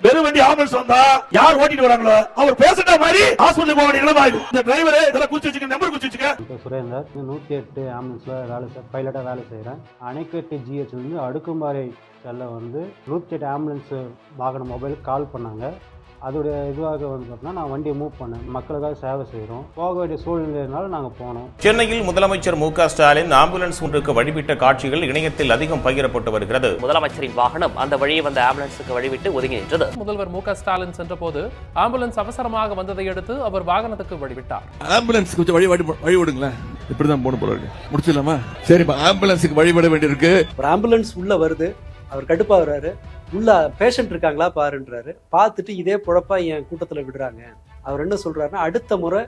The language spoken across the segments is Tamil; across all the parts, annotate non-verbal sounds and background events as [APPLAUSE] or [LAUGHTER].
வெறும் வண்டி ஆம்புலன்ஸ் வந்தா யார் ஓட்டிட்டு வராங்களோ அவர் பேசுற மாதிரி ஹாஸ்பிட்டல் போக வேண்டிய நிலைமை ஆகும் இந்த டிரைவர் இதெல்லாம் குச்சி வச்சுக்க நம்பர் குச்சி வச்சுக்க. இப்போ சுரேந்தர் நூற்றி எட்டு ஆம்புலன்ஸில் வேலை செய் பைலட்டாக வேலை செய்கிறேன் அணைக்கட்டு ஜிஹெச் வந்து அடுக்கும்பாறை செல்ல வந்து நூற்றி எட்டு ஆம்புலன்ஸு வாகன மொபைலுக்கு கால் பண்ணாங்க. அதோடைய இதுவாக வந்து பார்த்தீங்கன்னா நான் வண்டியை மூவ் பண்ணேன். மக்களுக்காக சேவை செய்கிறோம் போக வேண்டிய சூழ்நிலையினால நாங்கள் போனோம். சென்னையில் முதலமைச்சர் மு க ஸ்டாலின் ஆம்புலன்ஸ் ஒன்றுக்கு வழிவிட்ட காட்சிகள் இணையத்தில் அதிகம் பகிரப்பட்டு வருகிறது. முதலமைச்சரின் வாகனம் அந்த வழியே வந்த ஆம்புலன்ஸுக்கு வழிவிட்டு ஒதுங்கி நின்றது. முதல்வர் மு க ஸ்டாலின் சென்றபோது ஆம்புலன்ஸ் அவசரமாக வந்ததை அடுத்து அவர் வாகனத்துக்கு வழிவிட்டார். ஆம்புலன்ஸ் கொஞ்சம் வழி வழி வழி விடுங்களேன். இப்படிதான் போன போல இருக்கு. முடிச்சிடலாமா? சரிப்பா ஆம்புலன்ஸுக்கு வழிபட வேண்டியிருக்கு. ஒரு ஆம்புலன்ஸ் உள்ள வருது. அவர் கடுப்பா வர்றாரு. உள்ள பேஷண்ட் இருக்காங்களா பாருன்றாரு. பார்த்துட்டு இதே பொழப்பா என் கூட்டத்துல விடுறாங்க. அவர் என்ன சொல்றாருன்னா அடுத்த முறை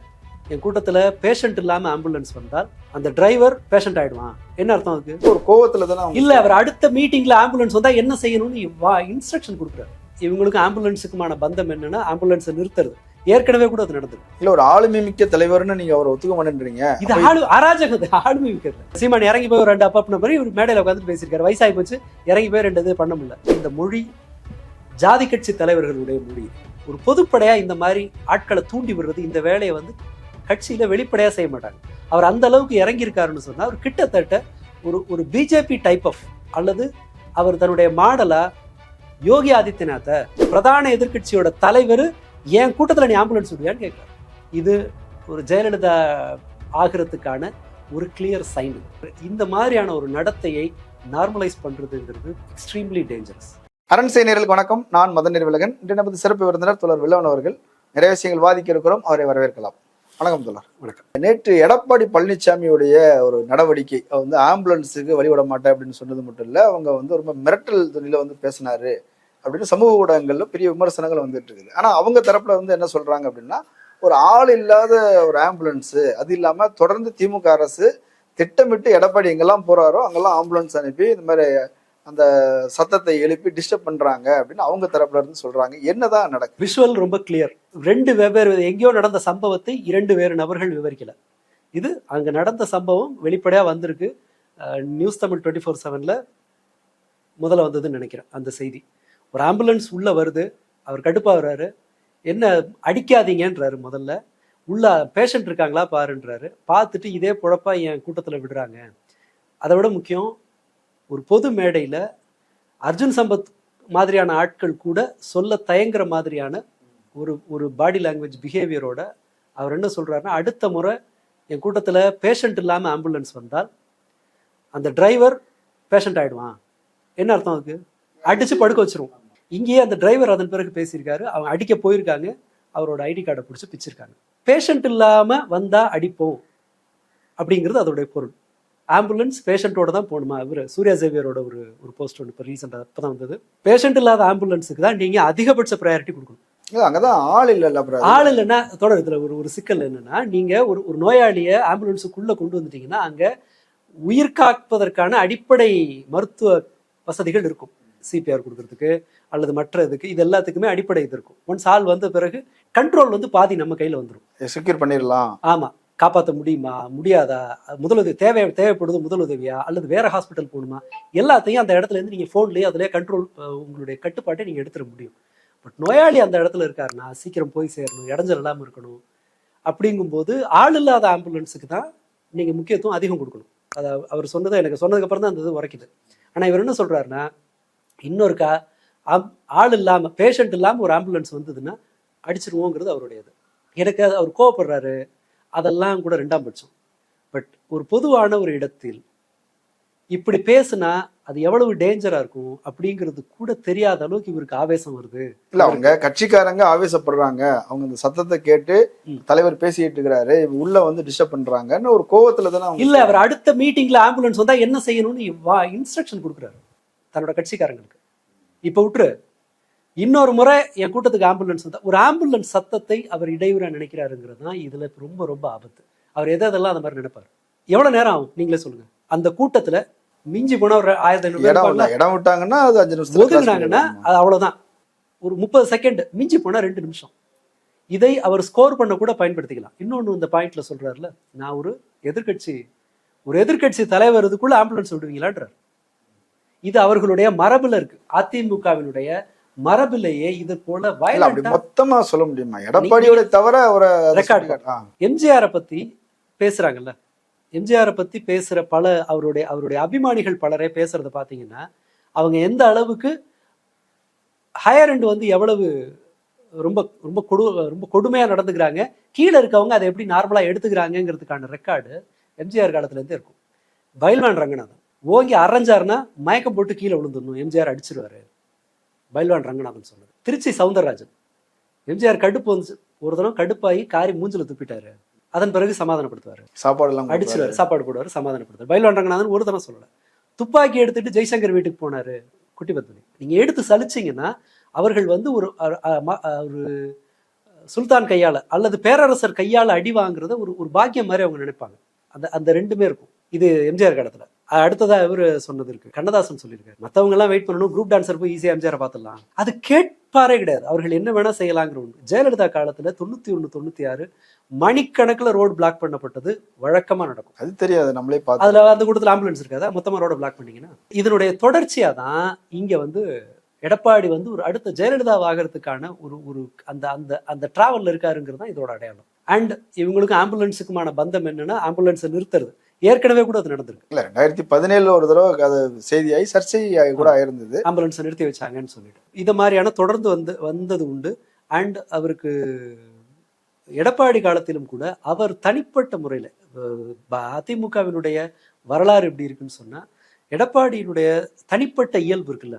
என் கூட்டத்துல பேஷண்ட் இல்லாம ஆம்புலன்ஸ் வந்தால் அந்த டிரைவர் பேஷண்ட் ஆயிடுவான். என்ன அர்த்தம் அதுக்கு? ஒரு கோவத்துல தானே இல்ல அவர் அடுத்த மீட்டிங்ல ஆம்புலன்ஸ் வந்தா என்ன செய்யணும்னு வா இன்ஸ்ட்ரக்ஷன் கொடுக்குறாரு. இவங்களுக்கு ஆம்புலன்ஸுக்குமான பந்தம் என்னன்னா ஆம்புலன்ஸை நிறுத்துறது. ஏற்கனவே கூட அது நடந்தது. இல்ல ஒரு ஆளுமை மிக்க தலைவர்னு நீங்க அவரை ஒத்துக்க மாட்டேன்றீங்க. இது ஆளு அராஜகம் ஆளுமை இருக்கிறது சீமான் இறங்கி போய் ஒரு ரெண்டு அப்பா மாதிரி இவர் மேடையில உட்காந்து பேசியிருக்காரு. வயசாகி போச்சு இறங்கி போய் ரெண்டு இது பண்ண முடியல. இந்த மொழி ஜாதி கட்சி தலைவர்களுடைய மொழி. ஒரு பொதுப்படையா இந்த மாதிரி ஆட்களை தூண்டி விடுறது இந்த வேலையை வந்து கட்சியில வெளிப்படையா செய்ய மாட்டாங்க. அவர் அந்த அளவுக்கு இறங்கி இருக்காருன்னு சொன்னா அவர் கிட்டத்தட்ட ஒரு ஒரு பிஜேபி டைப் ஆஃப் அல்லது அவர் தன்னுடைய மாடலா யோகி ஆதித்யநாத்தை பிரதான எதிர்க்கட்சியோட தலைவர் என் கூட்டத்துல நீ ஆம்புலன்ஸ் விடுவியான்னு கேட்கிறார் இது ஒரு ஜெயலலிதா ஆகிறதுக்கான ஒரு கிளியர் சைன் இந்த மாதிரியான ஒரு நடத்தையை நார்மலைஸ் பண்றதுங்கிறது எக்ஸ்ட்ரீம்லி டேஞ்சரஸ் அரண் நேயர்களுக்கு வணக்கம். நான் மதன் நிர்வலகன். இன்று நமது சிறப்பு விருந்தினர் தொடர் வில்லவன் அவர்கள் நிறைய விஷயங்கள் வாதிக்க இருக்கிறோம். அவரை வரவேற்கலாம். வணக்கம் தொடர் வணக்கம். நேற்று எடப்பாடி பழனிசாமியுடைய ஒரு நடவடிக்கை வந்து ஆம்புலன்ஸுக்கு வழிவிட மாட்டேன் அப்படின்னு சொன்னது மட்டும் இல்ல அவங்க வந்து ரொம்ப மிரட்டல் துணியில வந்து பேசினாரு. அப்படின்னு சமூக ஊடகங்கள்ல பெரிய விமர்சனங்கள் வந்துட்டு இருக்குது. ஆனா அவங்க தரப்புல வந்து என்ன சொல்றாங்க அப்படின்னா ஒரு ஆள் இல்லாத ஒரு ஆம்புலன்ஸ் அது இல்லாம தொடர்ந்து திமுக அரசு திட்டமிட்டு எடப்பாடி எங்கெல்லாம் போறாரோ அங்கெல்லாம் ஆம்புலன்ஸ் அனுப்பி இந்த மாதிரி அந்த சத்தத்தை எழுப்பி டிஸ்டர்ப் பண்றாங்க அப்படின்னு அவங்க தரப்புல இருந்து சொல்றாங்க. என்னதான் நடக்குது? விஷுவல் ரொம்ப கிளியர் ரெண்டு வெவ்வேறு எங்கேயோ நடந்த சம்பவத்தை இரண்டு வேறு நபர்கள் விவரிக்கல. இது அங்க நடந்த சம்பவம் வெளிப்படையா வந்திருக்கு. நியூஸ் தமிழ் டுவெண்ட்டி ஃபோர் செவன்ல முதல்ல வந்ததுன்னு நினைக்கிறேன் அந்த செய்தி. ஒரு ஆம்புலன்ஸ் உள்ளே வருது. அவர் கடுப்பாகிறாரு வர்றாரு. என்ன அடிக்காதீங்கன்றாரு முதல்ல. உள்ள பேஷண்ட் இருக்காங்களா பாருன்றாரு. பார்த்துட்டு இதே புழப்பாக என் கூட்டத்தில் விடுறாங்க. அதை விட முக்கியம் ஒரு பொது மேடையில் அர்ஜுன் சம்பத் மாதிரியான ஆட்கள் கூட சொல்ல தயங்குற மாதிரியான ஒரு ஒரு பாடி லாங்குவேஜ் பிஹேவியரோட அவர் என்ன சொல்கிறாருன்னா அடுத்த முறை என் கூட்டத்தில் பேஷண்ட் இல்லாமல் ஆம்புலன்ஸ் வந்தால் அந்த டிரைவர் பேஷண்ட் ஆகிடுவான் என்ன அர்த்தம் அதுக்கு? அடித்து படுக்க வச்சிருவோம் இங்கேயே அந்த டிரைவர் அதன் பிறகு பேசியிருக்காரு. அவங்க அடிக்க போயிருக்காங்க. அவரோட ஐடி கார்டை பிடிச்சி பிச்சிருக்காங்க. பேஷண்ட் இல்லாம வந்தா அடிப்போம். அப்படிங்கிறது அதோடைய பொருள். ஆம்புலன்ஸ் பேஷண்ட்டோட தான் போகணுமா? இவர் சூர்யா சேவியரோட ஒரு ஒரு போஸ்ட் ஒன்று இப்போ ரீசெண்டாக இப்போ தான் வந்தது. பேஷண்ட் இல்லாத ஆம்புலன்ஸுக்கு தான் நீங்கள் அதிகபட்ச ப்ரையாரிட்டி கொடுக்கணும். அங்கதான் ஆள் இல்ல அப்புறம் ஆள் இல்லைன்னா தொடர் இதுல ஒரு ஒரு சிக்கல் என்னன்னா நீங்க ஒரு ஒரு நோயாளியை ஆம்புலன்ஸுக்குள்ள கொண்டு வந்துட்டீங்கன்னா அங்க உயிர் காப்பதற்கான அடிப்படை மருத்துவ வசதிகள் இருக்கும். சிபிஆர் கொடுக்கறதுக்கு அல்லது மற்ற இதுக்கு இது எல்லாத்துக்குமே அடிப்படை இது இருக்கும். ஒன்ஸ் ஆள் வந்த பிறகு கண்ட்ரோல் வந்து பாதி நம்ம கையில வந்துடும் செக்யூர் பண்ணிடலாம். ஆமா. காப்பாற்ற முடியுமா? முடியாதா? முதலுதவி தேவை தேவைப்படுது முதலுதவியா? அல்லது வேற ஹாஸ்பிட்டல் போகணுமா? எல்லாத்தையும் அந்த இடத்துல இருந்து நீங்க போன்லயே அதுலயே கண்ட்ரோல் உங்களுடைய கட்டுப்பாட்டை நீங்க எடுத்துட முடியும். பட் நோயாளி அந்த இடத்துல இருக்காருன்னா சீக்கிரம் போய் சேரணும் இடைஞ்சல் இல்லாம இருக்கணும். அப்படிங்கும்போது ஆள் இல்லாத ஆம்புலன்ஸுக்கு தான் நீங்க முக்கியத்துவம் அதிகம் கொடுக்கணும். அதை அவர் சொன்னதை எனக்கு சொன்னதுக்கு அப்புறம் தான் அந்த இது உரைக்குது. ஆனா இவர் என்ன சொல்றாருன்னா இன்னொருக்கா ஆம்- ஆள் இல்லாம பேஷண்ட் இல்லாம ஒரு ஆம்புலன்ஸ் வந்ததுன்னா அடிச்சிருவோங்கிறது அவருடையது. எனக்கு அவர் கோவப்படுறாரு. அதெல்லாம் கூட ரெண்டாம் பட்சம். பட் ஒரு பொதுவான ஒரு இடத்தில் இப்படி பேசுனா அது எவ்வளவு டேஞ்சரா இருக்கும் அப்படிங்கிறது கூட தெரியாத அளவுக்கு இவருக்கு ஆவேசம் வருது. இல்ல அவங்க கட்சிக்காரங்க ஆவேசப்படுறாங்க. அவங்க இந்த சத்தத்தை கேட்டு. தலைவர் பேசிட்டு இருக்கிறாரு. உள்ள வந்து டிஸ்டர்ப் பண்றாங்கன்னு ஒரு கோவத்துல தானே இல்ல அவர் அடுத்த மீட்டிங்ல ஆம்புலன்ஸ் வந்தா என்ன செய்யணும்னு இன்ஸ்ட்ரக்ஷன் கொடுக்குறாரு. தன்னோட கட்சிக்காரங்களுக்கு. இப்ப விட்டுரு. இன்னொரு முறை என் கூட்டத்துக்கு ஆம்புலன்ஸ் வந்தா ஒரு ஆம்புலன்ஸ் சத்தத்தை அவர் இடையூறா நினைக்கிறாருங்கிறது தான் இதுல ரொம்ப ரொம்ப ஆபத்து. அவர் எதை எதெல்லாம் அந்த மாதிரி நினைப்பாரு? எவ்வளவு நேரம் ஆகும்? நீங்களே சொல்லுங்க. அந்த கூட்டத்துல மிஞ்சி போனா ஒரு ஆயிரத்தி ஐநூறு இடம் விட்டாங்கன்னா அது அஞ்சு cross ஒதுங்குனாங்கன்னா. அது அவ்வளவுதான். ஒரு முப்பது செகண்ட் மிஞ்சி போனா ரெண்டு நிமிஷம். இதை அவர் ஸ்கோர் பண்ண கூட பயன்படுத்திக்கலாம். இன்னொன்னு இந்த பாயிண்ட்ல சொல்றாருல நான் ஒரு எதிர்க்கட்சி ஒரு எதிர்க்கட்சி தலைவர் இதுக்குள்ள ஆம்புலன்ஸ் விடுவீங்களான்றார். இது அவர்களுடைய மரபுல இருக்கு. அதிமுகவினுடைய மரபிலேயே இது போல அப்படி மொத்தமா சொல்ல முடியுமா? எடப்பாடியோட தவிர சொல்லி- ஆ. எம்ஜிஆரை பத்தி பேசுறாங்கல்ல. எம்ஜிஆரை பத்தி பேசுற பல அவருடைய அவருடைய அபிமானிகள் பலரே பேசுறத பாத்தீங்கன்னா அவங்க எந்த அளவுக்கு ஹையர் end வந்து எவ்வளவு ரொம்ப ரொம்ப கொடு ரொம்ப கொடுமையா நடந்துக்கிறாங்க கீழே இருக்கவங்க அதை எப்படி நார்மலா எடுத்துக்கிறாங்கங்கிறதுக்கான ரெக்கார்டு எம்ஜிஆர் காலத்துல இருந்தே இருக்கும். பைல்வான் ரங்கநாதன் ஓங்கி அரைஞ்சாருன்னா மயக்கம் போட்டு கீழே விழுந்துடணும். எம்ஜிஆர் அடிச்சிருவாரு. பைல்வான் ரங்கநாதன் சொன்னது திருச்சி சவுந்தரராஜன். எம்ஜிஆர் கடுப்பு வந்து ஒரு தடவை கடுப்பாகி காரி மூஞ்சில துப்பிட்டாரு. அதன் பிறகு சமாதானப்படுத்துவாரு. சாப்பாடு எல்லாம் அடிச்சிருவாரு சாப்பாடு போடுவாரு சமாதானப்படுத்துவார். பைல்வான் ரங்கநாதன் ஒரு தடவை சொல்லல துப்பாக்கி எடுத்துட்டு ஜெய்சங்கர் வீட்டுக்கு போனாரு குட்டி பத்மினி. நீங்க எடுத்து சலிச்சீங்கன்னா அவர்கள் வந்து ஒரு ஒரு சுல்தான் கையால அல்லது பேரரசர் கையால அடி வாங்குறத ஒரு ஒரு பாக்கியம் மாதிரி அவங்க நினைப்பாங்க. அந்த அந்த ரெண்டுமே இருக்கும். இது எம்ஜிஆர் காலத்துல. அ- அடுத்ததா இவரு சொன்னது இருக்கு. கண்ணதாசன் சொல்லியிருக்காரு. மத்தவங்க எல்லாம் வெயிட் பண்ணணும் குரூப் டான்சர் போய் ஈஸியா எம்ஜிஆர் பார்த்துடலாம் அது கேட்பாரே கிடையாது. அவர்கள் என்ன வேணா செய்யலாங்கிற ஒன்று ஜெயலலிதா காலத்துல தொண்ணூத்தி ஒண்ணு தொண்ணூத்தி ஆறு மணிக்கணக்குல ரோடு பிளாக் பண்ணப்பட்டது வழக்கமா நடக்கும். அது தெரியாது. நம்மளே பார்த்து அதுல அந்த கூட்டத்தில் ஆம்புலன்ஸ் இருக்காதா. மொத்தமா ரோட பிளாக் பண்ணீங்கன்னா இதனுடைய தொடர்ச்சியா தான் இங்க வந்து எடப்பாடி வந்து ஒரு அடுத்த ஜெயலலிதா ஆகிறதுக்கான ஒரு ஒரு அந்த அந்த அந்த டிராவல்ல இருக்காருங்கிறது தான் இதோட அடையாளம். அண்ட் இவங்களுக்கு ஆம்புலன்ஸுக்குமான பந்தம் என்னன்னா ஆம்புலன்ஸை நிறுத்துறது. ஏற்கனவே கூட அது நடந்திருக்கு. இல்ல ரெண்டாயிரத்தி பதினேழுல ஒரு தடவை அது செய்தியாகி சர்ச்சை கூட ஆயிருந்தது. ஆம்புலன்ஸை நிறுத்தி வச்சாங்கன்னு சொல்லிட்டு. இது மாதிரியான தொடர்ந்து வந்து வந்தது உண்டு. அண்ட் அவருக்கு எடப்பாடி காலத்திலும் கூட அவர் தனிப்பட்ட முறையில் அதிமுகவினுடைய வரலாறு எப்படி இருக்குன்னு சொன்னா எடப்பாடியினுடைய தனிப்பட்ட இயல்பு இருக்குல்ல.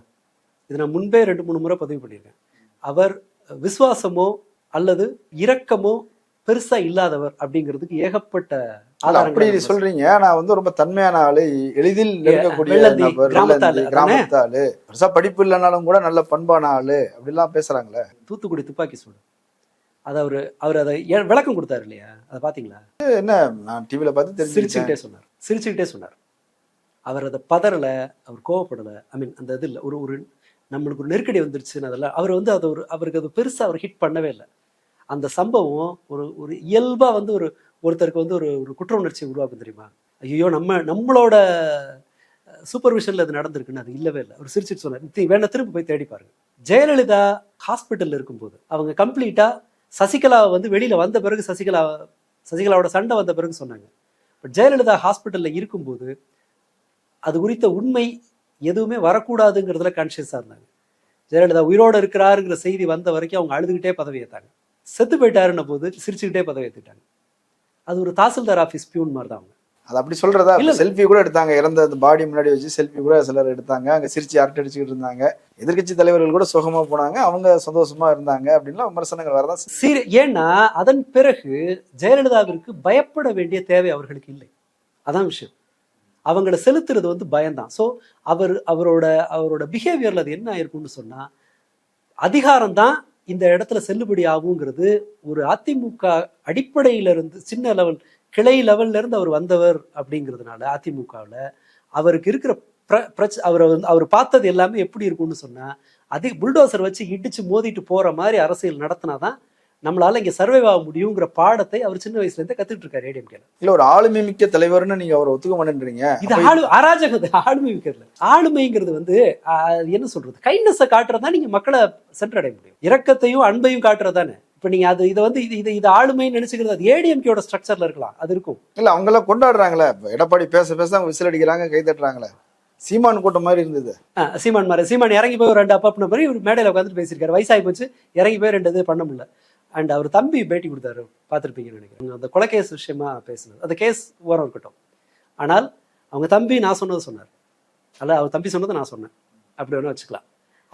இது நான் முன்பே ரெண்டு மூணு முறை பதிவு பண்ணியிருக்கேன். அவர் விசுவாசமோ அல்லது இரக்கமோ பெருசா இல்லாதவர் அப்படிங்கிறதுக்கு ஏகப்பட்ட அப்படி சொல்றீங்க. நான் வந்து ரொம்ப தன்மையான ஆளு. எளிதில் நெருங்கக்கூடிய வெள்ளந்தி, நபர் கிராமத்து வெள்ளந்தி, ஆளு, கிராமத்து ஆளு. பெருசா படிப்பு இல்லைனாலும் கூட நல்ல பண்பான ஆளு. அப்படிலாம் பேசுறாங்களே. தூத்துக்குடி துப்பாக்கி சூடு. அது அவர் அவர் அதை விளக்கம் கொடுத்தாரு இல்லையா? அதை பாத்தீங்களா? என்ன? நான் டிவில பார்த்து சிரிச்சுக்கிட்டே சொன்னார். சிரிச்சுக்கிட்டே சொன்னார். அவர் அதை பதறல அவர் கோவப்படல. ஐ மீன் அந்த இது இல்லை. ஒரு ஒரு நம்மளுக்கு ஒரு நெருக்கடி வந்துருச்சுன்னு அதெல்லாம் அவர் வந்து அதை ஒரு அவருக்கு அது பெருசா அவர் ஹிட் பண்ணவே இல்லை. அந்த சம்பவம் ஒரு ஒரு இயல்பாக வந்து ஒரு ஒருத்தருக்கு வந்து ஒரு ஒரு குற்ற உணர்ச்சி உருவாக்கும் தெரியுமா? ஐயோ நம்ம நம்மளோட சூப்பர்விஷனில் அது நடந்திருக்குன்னு அது இல்லவே இல்லை. அவர் சிரிச்சிட்டு சொன்னார் வேணா திரும்ப போய் தேடி பாருங்க. ஜெயலலிதா ஹாஸ்பிட்டலில் இருக்கும்போது அவங்க கம்ப்ளீட்டாக சசிகலா வந்து வெளியில் வந்த பிறகு சசிகலா சசிகலாவோட சண்டை வந்த பிறகு சொன்னாங்க. பட் ஜெயலலிதா ஹாஸ்பிட்டலில் இருக்கும்போது அது குறித்த உண்மை எதுவுமே வரக்கூடாதுங்கிறதுல கான்சியஸாக இருந்தாங்க. ஜெயலலிதா உயிரோட இருக்கிறாருங்கிற செய்தி வந்த வரைக்கும் அவங்க அழுதுகிட்டே பதவி ஏற்றாங்க செத்து போயிட்டாருன்ன போது சிரிச்சுக்கிட்டே பதவி ஏத்துட்டாங்க. அது ஒரு தாசில்தார் ஆஃபீஸ் பியூன் மாதிரி தான் அவங்க. அது அப்படி சொல்றதா? இல்ல. செல்ஃபி கூட எடுத்தாங்க. இறந்த அந்த பாடி முன்னாடி வச்சு செல்ஃபி கூட சிலர் எடுத்தாங்க. அங்க சிரிச்சு அரட்டை அடிச்சுக்கிட்டு இருந்தாங்க. எதிர்க்கட்சி தலைவர்கள் கூட சுகமா போனாங்க. அவங்க சந்தோஷமா இருந்தாங்க அப்படின்லாம் விமர்சனங்கள் வரதான். சீரி ஏன்னா அதன் பிறகு ஜெயலலிதாவிற்கு பயப்பட வேண்டிய தேவை அவர்களுக்கு இல்லை. அதான் விஷயம். அவங்கள செலுத்துறது வந்து பயம்தான். ஸோ அவர் அவரோட அவரோட பிஹேவியர்ல அது என்ன ஆயிருக்கும்னு சொன்னா அதிகாரம் தான் இந்த இடத்துல செல்லுபடி ஆகுங்கிறது ஒரு அதிமுக அடிப்படையிலிருந்து சின்ன லெவல் கிளை லெவல்ல இருந்து அவர் வந்தவர் அப்படிங்கிறதுனால அதிமுகவில். அவருக்கு இருக்கிற பிர- பிரச்ச அவரை வந்து அவர் பார்த்தது எல்லாமே எப்படி இருக்கும்னு சொன்னா அதிக புல்டோசர் வச்சு இடிச்சு மோதிட்டு போற மாதிரி அரசியல் நடத்தினாதான் நம்மளால இங்க சர்வைவ் ஆக முடியுங்கிற பாடத்தை அவர் சின்ன வயசுல இருந்தே கத்துட்டு இருக்காரு ஏடிஎம்கேல இல்ல ஒரு ஆளுமை மிக்க தலைவர்னு நீங்க அவரை ஒத்துக்க மாட்டேன்றீங்க இது ஆளு அராஜகம் ஆளுமை விற்கிறது ஆளுமைங்கிறது வந்து என்ன சொல்றது? கைண்ட்னஸை காட்டுறதா நீங்க மக்களை சென்றடைய முடியும். இரக்கத்தையும் அன்பையும் காட்டுறதானே இப்ப நீங்க அது இதை வந்து இது இது இது ஆளுமைன்னு நினைச்சுக்கிறது அது ஏடிஎம்கேயோட ஸ்ட்ரக்சர்ல இருக்கலாம். அது இருக்கும். இல்ல அவங்க எல்லாம் கொண்டாடுறாங்களே. எடப்பாடி பேச பேச அவங்க விசில் அடிக்கிறாங்க கை தட்டுறாங்களே. சீமான் கூட்டம் மாதிரி இருந்தது. சீமான் மாதிரி. சீமான் இறங்கி போய் ஒரு ரெண்டு அப்பா மாதிரி இவர் மேடையில் உட்காந்துட்டு பேசியிருக்காரு. வயசாகி போச்சு. இறங்கி போய் ரெண்டு இது பண்ண முடியல. அண்ட் அவர் தம்பி பேட்டி கொடுத்தாரு. பார்த்துருப்பீங்கன்னு நினைக்கிறேன். அந்த கொலைகேஸ் விஷயமா பேசுனது. அந்த கேஸ் ஓரம் இருக்கட்டும். ஆனால் அவங்க தம்பி நான் சொன்னது சொன்னார். அல்ல அவர் தம்பி சொன்னதை நான் சொன்னேன். அப்படி ஒன்று வச்சுக்கலாம்.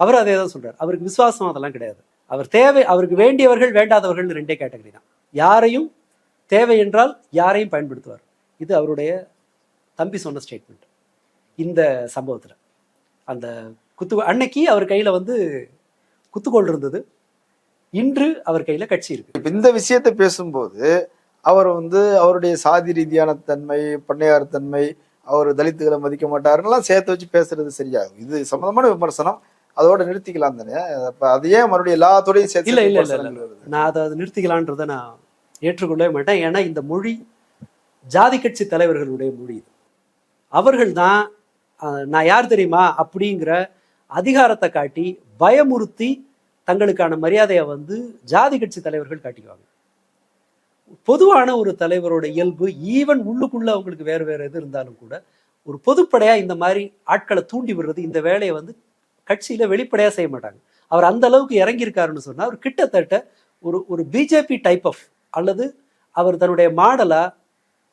அவர் அதே தான் சொல்கிறார் அவருக்கு விசுவாசம் அதெல்லாம் கிடையாது. அவர் தேவை அவருக்கு வேண்டியவர்கள் வேண்டாதவர்கள் ரெண்டே கேட்டகரி தான். யாரையும் தேவை என்றால் யாரையும் பயன்படுத்துவார். இது அவருடைய தம்பி சொன்ன ஸ்டேட்மெண்ட் இந்த சம்பவத்தில். அந்த குத்து அன்னைக்கு அவர் கையில் வந்து குத்துக்கோள் இருந்தது. இன்று அவர் கையில கட்சி இருக்கு. இப்ப இந்த விஷயத்தை பேசும்போது அவர் வந்து அவருடைய சாதி ரீதியான தன்மை பண்ணையார் தன்மை அவர் தலித்துகளை மதிக்க மாட்டாருன்னெல்லாம் சேர்த்து வச்சு பேசுறது சரியாகும் இது சம்பந்தமான விமர்சனம். அதோட நிறுத்திக்கலாம் தானே? அப்ப அதையே மறுபடியும் எல்லாத்தோடையும் சேர்த்து இல்ல, இல்ல. நான் அதை நிறுத்திக்கலான்றதை நான் ஏற்றுக்கொள்ளவே மாட்டேன். ஏன்னா இந்த மொழி ஜாதி கட்சி தலைவர்களுடைய மொழி இது. அவர்கள் தான் நான் யார் தெரியுமா? அப்படிங்கிற அதிகாரத்தை காட்டி பயமுறுத்தி தங்களுக்கான மரியாதையை வந்து ஜாதி கட்சி தலைவர்கள் காட்டிக்குவாங்க. பொதுவான ஒரு தலைவரோட இயல்பு ஈவன் உள்ளுக்குள்ள அவங்களுக்கு வேறு வேறு எது இருந்தாலும் கூட ஒரு பொதுப்படையா இந்த மாதிரி ஆட்களை தூண்டி விடுறது இந்த வேலையை வந்து கட்சியில வெளிப்படையா செய்ய மாட்டாங்க. அவர் அந்த அளவுக்கு இறங்கியிருக்காருன்னு சொன்னா அவர் கிட்டத்தட்ட ஒரு ஒரு பிஜேபி டைப் ஆஃப் அல்லது அவர் தன்னுடைய மாடலா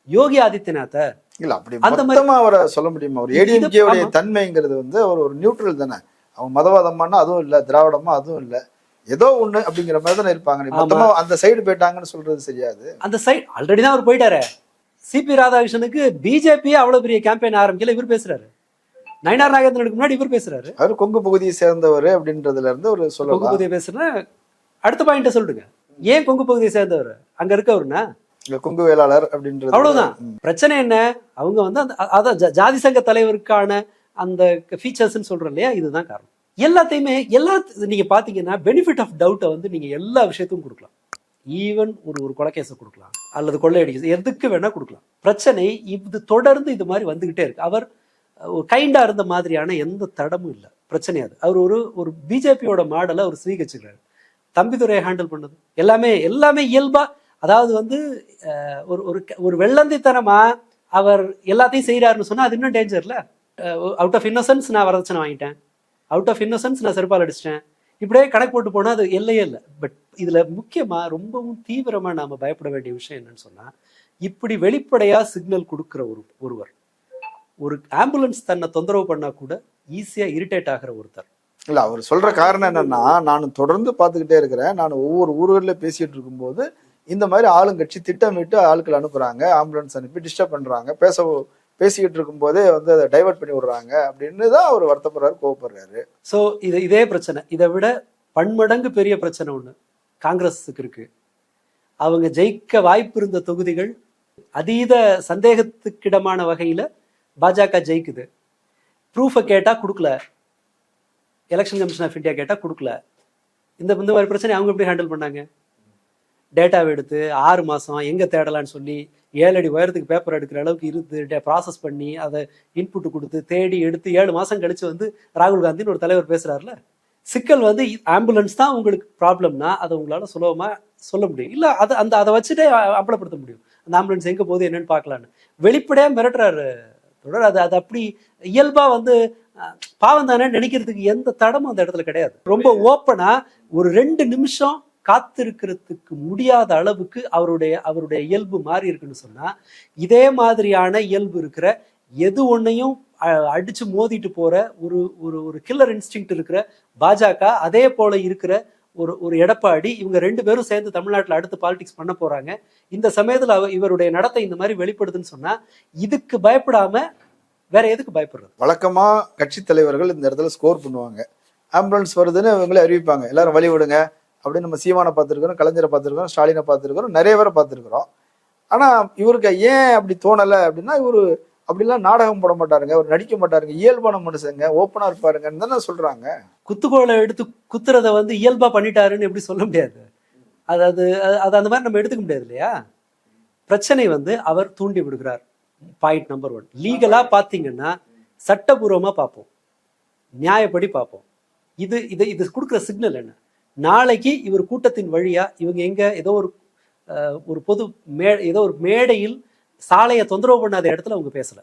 யோகி ஆதித்யநாத்தை. இல்ல அப்படி அந்த மாதிரி- அவரை சொல்ல முடியுமா? ஒரு இது- ஏடிஎம்கே உடைய ஆமா. தன்மைங்கிறது வந்து அவர் ஒரு நியூட்ரல் தானே? அவங்க மதவாதமானா அதுவும் இல்ல திராவிடமா அதுவும் இல்ல. ஏதோ ஒண்ணு அப்படிங்கிற மாதிரி தானே இருப்பாங்க. மொத்தமா அந்த சைடு போயிட்டாங்கன்னு சொல்றது சரியாது. அந்த சைடு ஆல்ரெடி தான் அவர் போயிட்டாரு. சிபி ராதாகிருஷ்ணனுக்கு பிஜேபி அவ்வளவு பெரிய கேம்பெயின் ஆரம்பிக்கல இவர் பேசுறாரு. நயனார் நாகேந்திரனுக்கு முன்னாடி இவர் பேசுறாரு. அவர் கொங்கு பகுதியை சேர்ந்தவர் அப்படின்றதுல இருந்து ஒரு கொங்கு சொல்லலாம் பகுதியை பேசுனா அடுத்த பாயிண்ட சொல்லுங்க. ஏன் கொங்கு பகுதியை சேர்ந்தவர்? அங்க இருக்கவருன்னா? இல்ல கொங்கு வேளாளர் அப்படின்றது. அவ்வளவுதான். பிரச்சனை என்ன? அவங்க வந்து அதான் ஜாதி சங்க தலைவருக்கான அந்த ஃபீச்சர்ஸ்னு சொல்கிறோம் இல்லையா இதுதான் காரணம். எல்லாத்தையுமே எல்லா நீங்கள் பார்த்தீங்கன்னா பெனிஃபிட் ஆஃப் டவுட்டை வந்து நீங்கள் எல்லா விஷயத்துக்கும் கொடுக்கலாம். ஈவன் ஒரு ஒரு கொலைகேஸை கொடுக்கலாம் அல்லது கொள்ளையடிக்க எதுக்கு வேணால் கொடுக்கலாம். பிரச்சனை இது தொடர்ந்து இது மாதிரி வந்துக்கிட்டே இருக்கு. அவர் ஒரு இருந்த மாதிரியான எந்த தடமும் இல்லை. பிரச்சனை அது. அவர் ஒரு ஒரு பிஜேபியோட மாடலை அவர் ஸ்வீகரிச்சுக்கிறாரு தம்பிதுரையை ஹேண்டில் பண்ணது. எல்லாமே எல்லாமே இயல்பா அதாவது வந்து ஒரு ஒரு க- ஒரு அவர் எல்லாத்தையும் செய்கிறாருன்னு சொன்னால் அது இன்னும் டேஞ்சர்ல அவுட் ஆஃப் இன்னசென்ஸ் நான் வரதட்சணை வாங்கிட்டேன். அவுட் ஆஃப் இன்னசென்ஸ் நான் செருப்பால் அடிச்சிட்டேன். இப்படியே கணக்கு போட்டு போனா அது இல்லையே இல்லை. பட் இதுல முக்கியமா ரொம்பவும் தீவிரமாக நாம் பயப்பட வேண்டிய விஷயம் என்னன்னு சொன்னால் இப்படி வெளிப்படையாக சிக்னல் கொடுக்குற ஒரு ஒருவர் ஒரு ஆம்புலன்ஸ் தன்னை தொந்தரவு பண்ணால் கூட ஈஸியாக இரிட்டேட் ஆகிற ஒருத்தர். இல்லை அவர் சொல்கிற காரணம் என்னென்னா நான் தொடர்ந்து பார்த்துக்கிட்டே இருக்கிறேன். நான் ஒவ்வொரு ஊர்களில் பேசிகிட்டு இருக்கும்போது இந்த மாதிரி ஆளுங்கட்சி திட்டமிட்டு ஆட்கள் அனுப்புகிறாங்க ஆம்புலன்ஸ் அனுப்பி டிஸ்டர்ப் பண்ணுறாங்க பேச பேசிக்கிட்டு இருக்கும்போதே வந்து அதை டைவர்ட் பண்ணி விடுறாங்க அப்படின்னு தான் அவர் வருத்தப்படுறாரு கோவப்படுறாரு. ஸோ இது இதே பிரச்சனை. இதை விட பன்மடங்கு பெரிய பிரச்சனை ஒன்று காங்கிரஸுக்கு இருக்கு. அவங்க ஜெயிக்க வாய்ப்பு இருந்த தொகுதிகள் அதீத சந்தேகத்துக்கிடமான வகையில் பாஜக ஜெயிக்குது. ப்ரூஃபை கேட்டால் கொடுக்கல. எலெக்ஷன் கமிஷன் ஆஃப் இந்தியா கேட்டால் கொடுக்கல. இந்த இந்த மாதிரி பிரச்சனை அவங்க எப்படி ஹேண்டில் பண்ணாங்க? டேட்டாவை எடுத்து ஆறு மாதம் எங்கே தேடலாம்னு சொல்லி ஏழு அடி உயரத்துக்கு பேப்பர் எடுக்கிற அளவுக்கு இருந்து ப்ராசஸ் பண்ணி அதை இன்புட் கொடுத்து தேடி எடுத்து ஏழு மாதம் கழித்து வந்து ராகுல் காந்தின்னு ஒரு தலைவர் பேசுகிறாருல சிக்கல் வந்து ஆம்புலன்ஸ் தான் உங்களுக்கு ப்ராப்ளம்னா அதை உங்களால் சுலபமாக சொல்ல முடியும். இல்லை அதை அந்த அதை வச்சுட்டே அம்பலப்படுத்த முடியும். அந்த ஆம்புலன்ஸ் எங்கே போகுது என்னன்னு பார்க்கலான்னு வெளிப்படையாக மிரட்டுறாரு தொடர். அது அது அப்படி இயல்பாக வந்து பாவம் தானே நினைக்கிறதுக்கு எந்த தடமும் அந்த இடத்துல கிடையாது. ரொம்ப ஓப்பனாக ஒரு ரெண்டு நிமிஷம் காத்திருக்கிறதுக்கு முடியாத அளவுக்கு அவருடைய அவருடைய இயல்பு மாறி இருக்குன்னு சொன்னா இதே மாதிரியான இயல்பு இருக்கிற எது ஒன்னையும் அடிச்சு மோதிட்டு போற ஒரு ஒரு ஒரு கில்லர் இன்ஸ்டிங் இருக்கிற பாஜக அதே போல இருக்கிற ஒரு ஒரு எடப்பாடி இவங்க ரெண்டு பேரும் சேர்ந்து தமிழ்நாட்டில் அடுத்து பாலிடிக்ஸ் பண்ண போறாங்க. இந்த சமயத்தில் அவ- இவருடைய நடத்தை இந்த மாதிரி வெளிப்படுதுன்னு சொன்னா இதுக்கு பயப்படாம வேற எதுக்கு பயப்படுறது? வழக்கமா கட்சி தலைவர்கள் இந்த இடத்துல ஸ்கோர் பண்ணுவாங்க. ஆம்புலன்ஸ் வருதுன்னு இவங்களே அறிவிப்பாங்க. எல்லாரும் வழி விடுங்க. அப்படின்னு நம்ம சீமானை பார்த்துருக்கிறோம் கலைஞரை பார்த்துருக்கிறோம் ஸ்டாலினை பார்த்துருக்கிறோம் நிறைய பேரை பார்த்துருக்குறோம். ஆனால் இவருக்கு ஏன் அப்படி தோணலை அப்படின்னா இவரு அப்படிலாம் நாடகம் போட மாட்டாருங்க அவர் நடிக்க மாட்டாருங்க இயல்பான மனுஷங்க ஓப்பனாக இருப்பாருங்கன்னு தானே சொல்கிறாங்க குத்துக்கோலை எடுத்து குத்துறதை வந்து இயல்பாக பண்ணிட்டாருன்னு எப்படி சொல்ல முடியாது? அது அது அது- அது அந்த மாதிரி நம்ம எடுத்துக்க முடியாது இல்லையா? பிரச்சனை வந்து அவர் தூண்டி விடுகிறார். பாயிண்ட் நம்பர் ஒன் லீகலாக பார்த்தீங்கன்னா சட்டபூர்வமாக பார்ப்போம். நியாயப்படி பார்ப்போம். இது இது இது கொடுக்குற சிக்னல் என்ன? நாளைக்கு இவர் கூட்டத்தின் வழியா இவங்க எங்க ஏதோ ஒரு ஒரு பொது மே ஏதோ ஒரு மேடையில் சாலையை தொந்தரவு பண்ணாத இடத்துல அவங்க பேசல.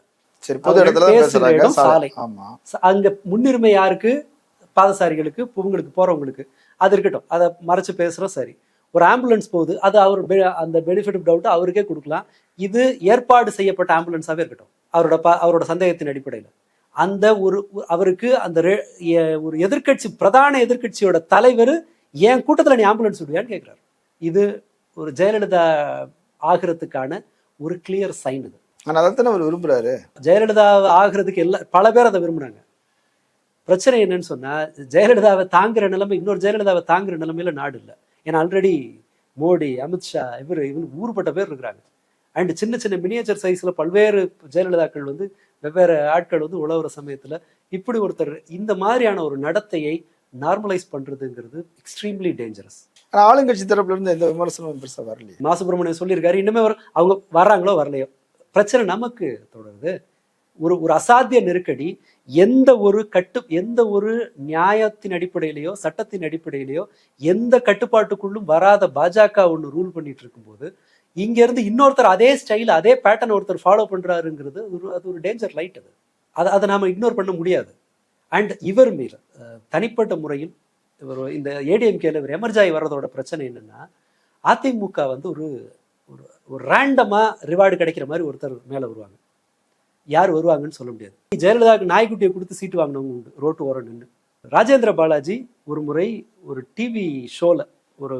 பேசுகிற இடம் சாலை. அங்க முன்னுரிமை யாருக்கு? பாதசாரிகளுக்கு இவங்களுக்கு போறவங்களுக்கு. அது இருக்கட்டும். அதை மறைச்சு பேசுறோம் சரி. ஒரு ஆம்புலன்ஸ் போகுது அது அவர் அந்த பெனிஃபிட் டவுட் அவருக்கே கொடுக்கலாம். இது ஏற்பாடு செய்யப்பட்ட ஆம்புலன்ஸாவே இருக்கட்டும். அவரோட ப- அவரோட சந்தேகத்தின் அடிப்படையில். அந்த ஒரு அவருக்கு அந்த ஒரு எதிர்க்கட்சி பிரதான எதிர்க்கட்சியோட தலைவர் என் கூட்டத்துல நீ ஆம்புலன்ஸ் விடுவியான்னு கேட்கிறாரு இது ஒரு ஜெயலலிதா ஆகிறதுக்கான ஒரு கிளியர் சைன் இது. ஆனா அதைத்தானே அவர் விரும்புறாரு. ஜெயலலிதா ஆகிறதுக்கு எல்லா பல பேர் அதை விரும்புனாங்க பிரச்சனை என்னன்னு சொன்னா ஜெயலலிதாவை தாங்குற நிலைமை இன்னொரு ஜெயலலிதாவை தாங்குற நிலைமையில நாடு இல்லை. ஏன்னா ஆல்ரெடி மோடி அமித்ஷா இவர் இவன் ஊர்பட்ட பேர் இருக்கிறாங்க. அண்ட் சின்ன சின்ன மினியேச்சர் சைஸ்ல பல்வேறு ஜெயலலிதாக்கள் வந்து வெவ்வேறு ஆட்கள் வந்து உழவுற சமயத்துல இப்படி ஒருத்தர் இந்த மாதிரியான ஒரு நடத்தையை நார்மலைஸ் பண்றதுங்கிறது எக்ஸ்ட்ரீம்லி டேஞ்சரஸ் ஆனா ஆளுங்கட்சி தரப்புல இருந்து எந்த விமர்சனமும் பெருசா வரலையே. மா சுப்பிரமணியன் சொல்லியிருக்காரு இன்னுமே வர அவங்க வர்றாங்களோ வரலையோ. பிரச்சனை நமக்கு தொடருது. ஒரு ஒரு அசாத்திய நெருக்கடி எந்த ஒரு கட்டு எந்த ஒரு நியாயத்தின் அடிப்படையிலையோ சட்டத்தின் அடிப்படையிலையோ எந்த கட்டுப்பாட்டுக்குள்ளும் வராத பாஜக ஒன்று ரூல் பண்ணிட்டு இருக்கும்போது இங்க இருந்து இன்னொருத்தர் அதே ஸ்டைல் அதே பேட்டர்ன் ஒருத்தர் ஃபாலோ பண்றாருங்கிறது ஒரு அது ஒரு டேஞ்சர் லைட் அது. அதை அதை நாம இக்னோர் பண்ண முடியாது. அண்ட் இவர் மேல தனிப்பட்ட முறையில் இவர் இந்த ஏடிஎம்கேல இவர் எமர்ஜாய் வர்றதோட பிரச்சனை என்னன்னா அதிமுக வந்து ஒரு ஒரு ஒரு ரேண்டமாக ரிவார்டு கிடைக்கிற மாதிரி ஒருத்தர் மேலே வருவாங்க. யார் வருவாங்கன்னு சொல்ல முடியாது. ஜெயலலிதாவுக்கு நாய்க்குட்டியை கொடுத்து சீட்டு வாங்கினவங்க உண்டு ரோட்டு ஓரம் நின்று ராஜேந்திர பாலாஜி ஒரு முறை ஒரு டிவி ஷோவில் ஒரு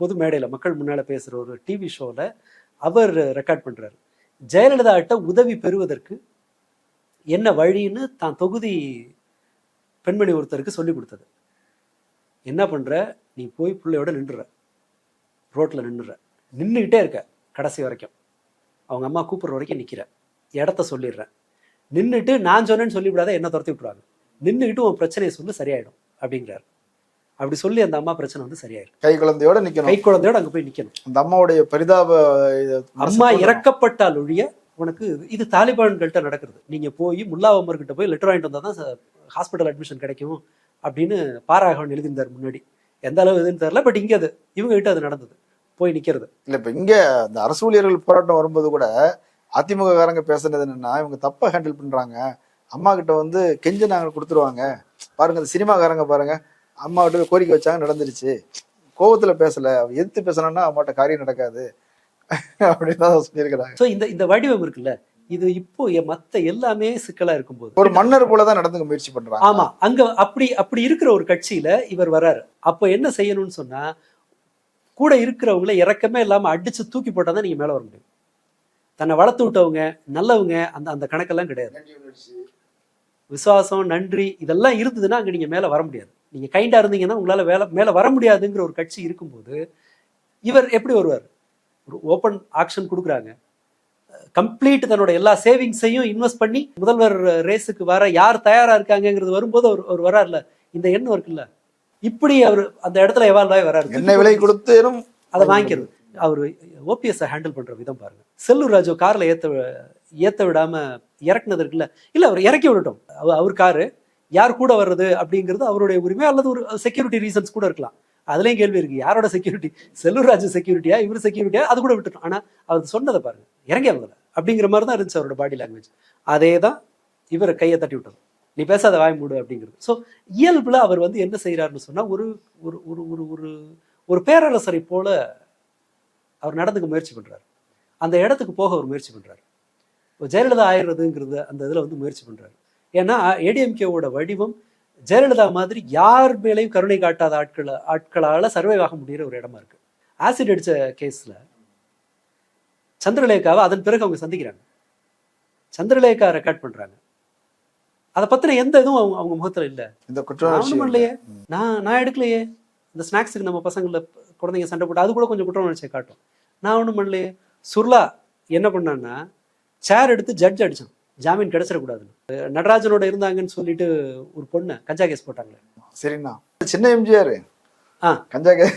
பொது மேடையில் மக்கள் முன்னால் பேசுகிற ஒரு டிவி ஷோவில் அவர் ரெக்கார்ட் பண்ணுறாரு ஜெயலலிதாட்ட உதவி பெறுவதற்கு என்ன வழின்னு தான் தொகுதி பெண்மணி ஒருத்தருக்கு சொல்லி கொடுத்தது. என்ன பண்ற? நீ போய் பிள்ளையோட நின்றுற. ரோட்ல நின்றுற. நின்றுக்கிட்டே இருக்க கடைசி வரைக்கும். அவங்க அம்மா கூப்பிடுற வரைக்கும் நிக்கிற. இடத்த சொல்லிடுறேன் நின்றுட்டு நான் சொன்னேன்னு சொல்லிவிடாத என்ன துரத்தி விட்டுருவாங்க. நின்றுக்கிட்டு உன் பிரச்சனையை சொல்லு சரியாயிடும் அப்படிங்கிறாரு. அப்படி சொல்லி அந்த அம்மா பிரச்சனை வந்து சரியாயிடும். கை குழந்தையோட நிக்கணும். கை குழந்தையோட அங்க போய் நிக்கணும். அந்த அம்மாவுடைய பரிதாப அம்மா. இறக்கப்பட்டால் ஒழிய உனக்கு இது- தாலிபான்கள்ட்ட நடக்கிறது. நீங்க போய் முல்லா உமர் கிட்ட போய் லெட்டர் வாங்கிட்டு வந்தா தான் ஹாஸ்பிட்டல் அட்மிஷன் கிடைக்கும் அப்படின்னு பாராகவன் எழுதியிருந்தார் முன்னாடி. எந்த அளவு இதுன்னு தெரியல பட் இங்க அது இவங்க கிட்ட அது நடந்தது. போய் நிக்கிறது. இல்ல இப்ப இங்க அந்த அரசு ஊழியர்கள் போராட்டம் வரும்போது கூட அதிமுக காரங்க பேசுனது என்னன்னா இவங்க தப்பா ஹேண்டில் பண்றாங்க. அம்மா கிட்ட வந்து கெஞ்ச நாங்க கொடுத்துருவாங்க. பாருங்க இந்த சினிமாக்காரங்க பாருங்க அம்மா கிட்ட கோரிக்கை வச்சாங்க நடந்துருச்சு. கோவத்துல பேசல எதிர்த்து பேசணும்னா அம்மாட்ட காரியம் நடக்காது. [LAUGHS] அப்படின்னு தான் சொல்லியிருக்கிறாங்க. ஸோ இந்த இந்த வடிவம் இருக்குல்ல இது இப்போ மத்த எல்லாமே சிக்கலா இருக்கும்போது. ஒரு மன்னர் போலதான் நடந்துக்க முயற்சி பண்றாங்க. ஆமா அங்க அப்படி அப்படி இருக்கிற ஒரு கட்சியில இவர் வராரு. அப்ப என்ன செய்யணும்னு சொன்னா கூட இருக்கிறவங்கள இறக்கமே இல்லாம அடிச்சு தூக்கி போட்டா தான் நீங்க மேல வர முடியும். தன்னை வளர்த்து விட்டவங்க நல்லவங்க அந்த அந்த கணக்கெல்லாம் கிடையாது. விசுவாசம் நன்றி இதெல்லாம் இருந்ததுன்னா அங்க நீங்க மேல வர முடியாது. நீங்க கைண்டா இருந்தீங்கன்னா உங்களால வேலை மேல வர முடியாதுங்கிற ஒரு கட்சி இருக்கும்போது இவர் எப்படி வருவார்? ஒரு ஓப்பன் ஆக்ஷன் கொடுக்குறாங்க. கம்ப்ளீட் தன்னோட எல்லா சேவிங்ஸையும் இன்வெஸ்ட் பண்ணி முதல்வர் ரேஸுக்கு வர யார் தயாரா இருக்காங்கங்கிறது வரும்போது அவர் அவர் வராருல இந்த எண்ணம் இருக்குல்ல? இப்படி அவர் அந்த இடத்துல எவால்வ் ஆகி வராரு. என்ன விலை கொடுத்தேனும் அதை வாங்கிக்கிறது. அவர் ஓபிஎஸ் ஹேண்டில் பண்ற விதம் பாருங்க. செல்லூர் ராஜு கார்ல ஏத்த ஏத்த விடாம இறக்குனது இருக்குல்ல? இல்ல அவர் இறக்கி விடட்டும். அவ- அவர் காரு யார் கூட வர்றது அப்படிங்கிறது அவருடைய உரிமை அல்லது ஒரு செக்யூரிட்டி ரீசன்ஸ் கூட இருக்கலாம். அதுலேயும் கேள்வி இருக்கு. யாரோட செக்யூரிட்டி செல்லூர் ராஜு செக்யூரிட்டியா இவர் செக்யூரிட்டியா அது கூட விட்டுட்டோம். ஆனால் அவர் சொன்னதை பாருங்க. இறங்கி அவங்கள அப்படிங்கிற மாதிரி தான் இருந்துச்சு அவரோட பாடி லாங்குவேஜ் அதே தான் இவரை கையை தட்டி விட்டது. நீ பேசாத வாய் மூடு அப்படிங்கிறது. ஸோ இயல்பில் அவர் வந்து என்ன செய்கிறாருன்னு சொன்னால் ஒரு ஒரு ஒரு ஒரு ஒரு ஒரு பேரரசரை போல அவர் நடந்துக்க முயற்சி பண்ணுறாரு அந்த இடத்துக்கு போக அவர் முயற்சி பண்ணுறாரு இப்போ ஜெயலலிதா ஆயிடுறதுங்கிறது அந்த இதில் வந்து முயற்சி பண்ணுறாரு ஏன்னா ஏடிஎம்கேவோட வடிவம் ஜெயலலிதா மாதிரி யார் மேலேயும் கருணை காட்டாத ஆட்கள ஆட்களால சர்வை ஆக முடியிற ஒரு இடமா இருக்கு. ஆசிட் அடிச்ச கேஸ்ல சந்திரலேகாவை அதன் பிறகு அவங்க சந்திக்கிறாங்க. சந்திரலேகா ரெக்கார்ட் பண்றாங்க. அதை பத்தின எந்த இதுவும் அவங்க அவங்க முகத்துல இல்ல. இந்த நான் குற்றம் பண்ணலையே நான் நான் எடுக்கலையே. இந்த ஸ்நாக்ஸுக்கு நம்ம பசங்கள குழந்தைங்க சண்டை போட்டு அது கூட கொஞ்சம் குற்றம் உணர்ச்சியை காட்டும். நான் ஒண்ணும் பண்ணலையே. சுர்லா என்ன பண்ணான்னா சேர் எடுத்து ஜட்ஜ் அடிச்சான். ஜாமீன் கிடைச்சிடக்கூடாதுன்னு. நடராஜனோட இருந்தாங்கன்னு சொல்லிட்டு ஒரு பொண்ணை கஞ்சா கேஸ் போட்டாங்களே. சரிண்ணா. சின்ன எம்ஜிஆர். ஆ. கஞ்சா கே-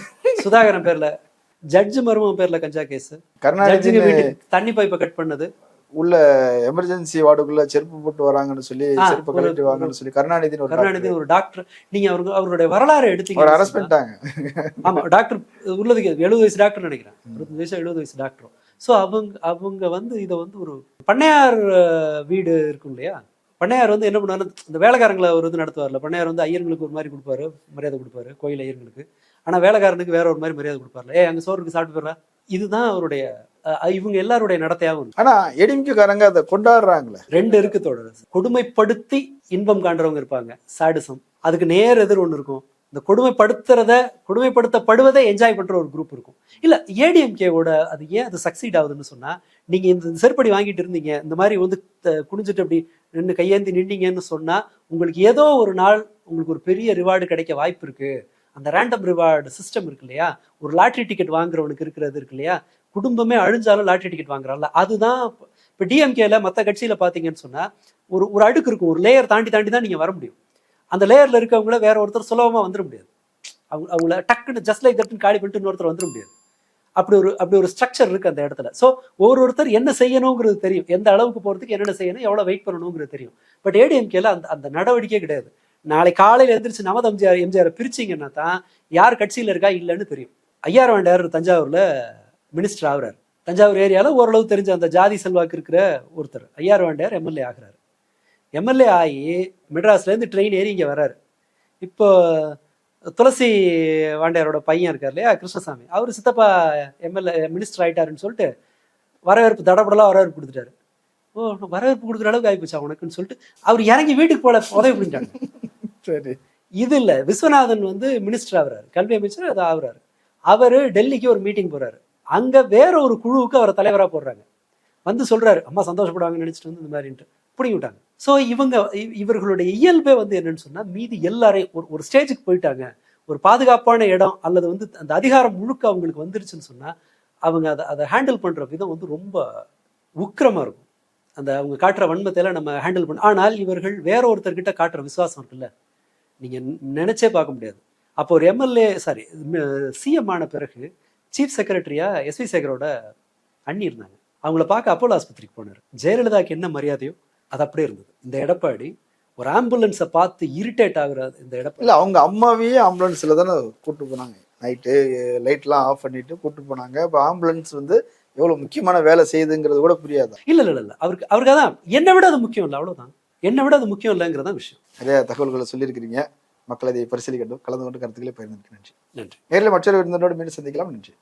சுதாகரன் பேர்ல ஜட்ஜ் மருமகன் பேர்ல கஞ்சா கேஸ். கருணாநிதி தண்ணி பைப்பை கட் பண்ணது. உள்ள எமர்ஜென்சி வார்டுக்குள்ள செருப்பு போட்டு வராங்கன்னு சொல்லி செருப்பு கழட்டி வாங்கன்னு சொல்லி கருணாநிதி டாக்டர். ஒரு டாக்டர். நீங்க அவருக்கு அவருடைய வரலாறு அவர் எடுத்தீங்க அரெஸ்ட் பண்ணிட்டாங்க. ஆமா டாக்டர் உள்ளதுக்கு எழுபது வயசு டாக்டர் நினைக்கிறேன். இருபத்தஞ்சு வயசு எழுபது வயசு டாக்டர் ஸோ அவங்க அவங்க வந்து இதை வந்து ஒரு பண்ணையார் வீடு இருக்கும் இல்லையா? பண்ணையார் வந்து என்ன பண்ணுவாரு இந்த வேலைக்காரங்களை ஒரு இது நடத்துவார்ல. பண்ணையார் வந்து ஐயர்களுக்கு ஒரு மாதிரி கொடுப்பாரு மரியாதை கொடுப்பாரு கோயில் ஐயர்களுக்கு. ஆனா வேலைக்காரனுக்கு வேற ஒரு மாதிரி மரியாதை கொடுப்பார்ல. ஏ அங்க சோறுக்கு சாப்பிட்டு போயிடுறா. இதுதான் அவருடைய இவங்க எல்லாருடைய நடத்தையாகவும். ஆனா எடிம்கே காரங்க அதை கொண்டாடுறாங்களே. ரெண்டு இருக்கு தொடர் கொடுமைப்படுத்தி இன்பம் காண்றவங்க இருப்பாங்க. சாடிசம் அதுக்கு நேர் எதிர் ஒன்று இருக்கும். இந்த கொடுமைப்படுத்துறத கொடுமைப்படுத்தப்படுவதை என்ஜாய் பண்ணுற ஒரு குரூப் இருக்கும். இல்லை ஏடிஎம்கேவோட அது ஏன் அது சக்சீட் ஆகுதுன்னு சொன்னால் நீங்கள் இந்த செருப்படி வாங்கிட்டு இருந்தீங்க இந்த மாதிரி வந்து த- குனிஞ்சிட்டு அப்படி நின்று கையேந்தி நின்னீங்கன்னு சொன்னால் உங்களுக்கு ஏதோ ஒரு நாள் உங்களுக்கு ஒரு பெரிய ரிவார்டு கிடைக்க வாய்ப்பு இருக்கு. அந்த ரேண்டம் ரிவார்டு சிஸ்டம் இருக்கு இல்லையா? ஒரு லாட்ரி டிக்கெட் வாங்குறவனுக்கு இருக்கிறது இருக்கு இல்லையா? குடும்பமே அழிஞ்சாலும் லாட்ரி டிக்கெட் வாங்குறான்ல. அதுதான் இப்போ டிஎம்கேல மற்ற கட்சியில் பார்த்தீங்கன்னு சொன்னால் ஒரு ஒரு அடுக்கு இருக்கும் ஒரு லேயர் தாண்டி தாண்டி தான் நீங்கள் வர முடியும். அந்த லேயரில் இருக்கவங்கள வேற ஒருத்தர் சுலபமாக வந்துட முடியாது. அவங்க அவங்கள டக்குன்னு ஜஸ்ட் லைக் தட்டுன்னு காலி பண்ணிட்டு இன்னொருத்தர் வந்துட முடியாது. அப்படி ஒரு அப்படி ஒரு ஸ்ட்ரக்சர் இருக்கு அந்த இடத்துல. ஸோ ஒரு ஒருத்தர் என்ன செய்யணுங்கிறது தெரியும். எந்த அளவுக்கு போகிறதுக்கு என்னென்ன செய்யணும் எவ்வளோ வெயிட் பண்ணணுங்கிறது தெரியும். பட் ஏடிஎம்கேல அந்த அந்த நடவடிக்கையே கிடையாது. நாளை காலையில் எழுந்திரிச்சு நமது எம்ஜிஆர் எம்ஜிஆரை பிரிச்சிங்கன்னா தான் யார் கட்சியில் இருக்கா இல்லைன்னு தெரியும். ஐயாயிரம் வேண்டார் தஞ்சாவூரில் மினிஸ்டர் ஆகுறாரு. தஞ்சாவூர் ஏரியாவில் ஓரளவு தெரிஞ்ச அந்த ஜாதி செல்வாக்கு இருக்கிற ஒருத்தர். ஐயாயிரம் வேண்டார் எம்எல்ஏ ஆகுறாரு. எம்எல்ஏ ஆகி மெட்ராஸ்ல இருந்து ட்ரெயின் ஏறி இங்க வர்றாரு. இப்போ துளசி வாண்டியாரோட பையன் இருக்கார் இல்லையா கிருஷ்ணசாமி. அவர் சித்தப்பா எம்எல்ஏ மினிஸ்டர் ஆயிட்டாருன்னு சொல்லிட்டு வரவேற்பு தடபடலாம் வரவேற்பு கொடுத்துட்டாரு. ஓ வரவேற்பு கொடுக்குற அளவுக்கு ஆகிப்போச்சா உனக்குன்னு சொல்லிட்டு அவர் இறங்கி வீட்டுக்கு போல உதவி பண்ணிட்டாங்க சரி. இது இல்ல விஸ்வநாதன் வந்து மினிஸ்டர் ஆகுறாரு. கல்வி அமைச்சர் அது ஆகுறாரு. அவரு டெல்லிக்கு ஒரு மீட்டிங் போறாரு. அங்க வேற ஒரு குழுவுக்கு அவரை தலைவரா போடுறாங்க. வந்து சொல்றாரு அம்மா சந்தோஷப்படுவாங்கன்னு நினைச்சிட்டு வந்து இந்த மாதிரின்ட்டு. பிடிங்கி விட்டாங்க ஸோ இவங்க இ- இவர்களுடைய இயல்பே வந்து என்னன்னு சொன்னால் மீதி எல்லாரையும் ஒரு ஒரு ஸ்டேஜுக்கு போயிட்டாங்க. ஒரு பாதுகாப்பான இடம் அல்லது வந்து அந்த அதிகாரம் முழுக்க அவங்களுக்கு வந்துருச்சுன்னு சொன்னால் அவங்க அதை அதை ஹேண்டில் பண்ணுற விதம் வந்து ரொம்ப உக்கிரமாக இருக்கும். அந்த அவங்க காட்டுற வன்மத்தையெல்லாம் நம்ம ஹேண்டில் பண்ண ஆனால் இவர்கள் வேற ஒருத்தர்கிட்ட காட்டுற விசுவாசம் இருக்குல்ல நீங்கள் நினச்சே பார்க்க முடியாது. அப்போ ஒரு எம்எல்ஏ சாரி சிஎம் ஆன பிறகு சீஃப் செக்ரட்டரியாக எஸ்வி சேகரோட அண்ணி இருந்தாங்க அவங்கள பார்க்க அப்போலோ ஆஸ்பத்திரிக்கு போனார். ஜெயலலிதாக்கு என்ன மரியாதையோ அது அப்படியே இருந்தது. இந்த எடப்பாடி ஒரு ஆம்புலன்ஸை பார்த்து இரிட்டேட் ஆகுற இந்த எடப்பாடி. இல்ல அவங்க அம்மாவையே ஆம்புலன்ஸ்ல தானே கூட்டு போனாங்க. நைட்டு லைட்லாம் ஆஃப் பண்ணிட்டு கூட்டு போனாங்க. இப்போ ஆம்புலன்ஸ் வந்து எவ்வளவு முக்கியமான வேலை செய்யுதுங்கிறது கூட புரியாது? இல்ல இல்ல இல்ல. அவருக்கு அவருக்கு அதான் என்னை விட அது முக்கியம் இல்லை அவ்வளவுதான். என்னை விட அது முக்கியம் இல்லைங்கிறதான் விஷயம். நிறைய தகவல்களை சொல்லியிருக்கிறீங்க. மக்கள் அதை பரிசீலிக்கட்டும். கலந்து கொண்டு கருத்துக்களை பகிர்ந்ததுக்கு நன்றி. நன்றி. நேரில் மற்றொரு விருந்தினரோடு மீண்டும் சந்திக்கலாம். நன்றி.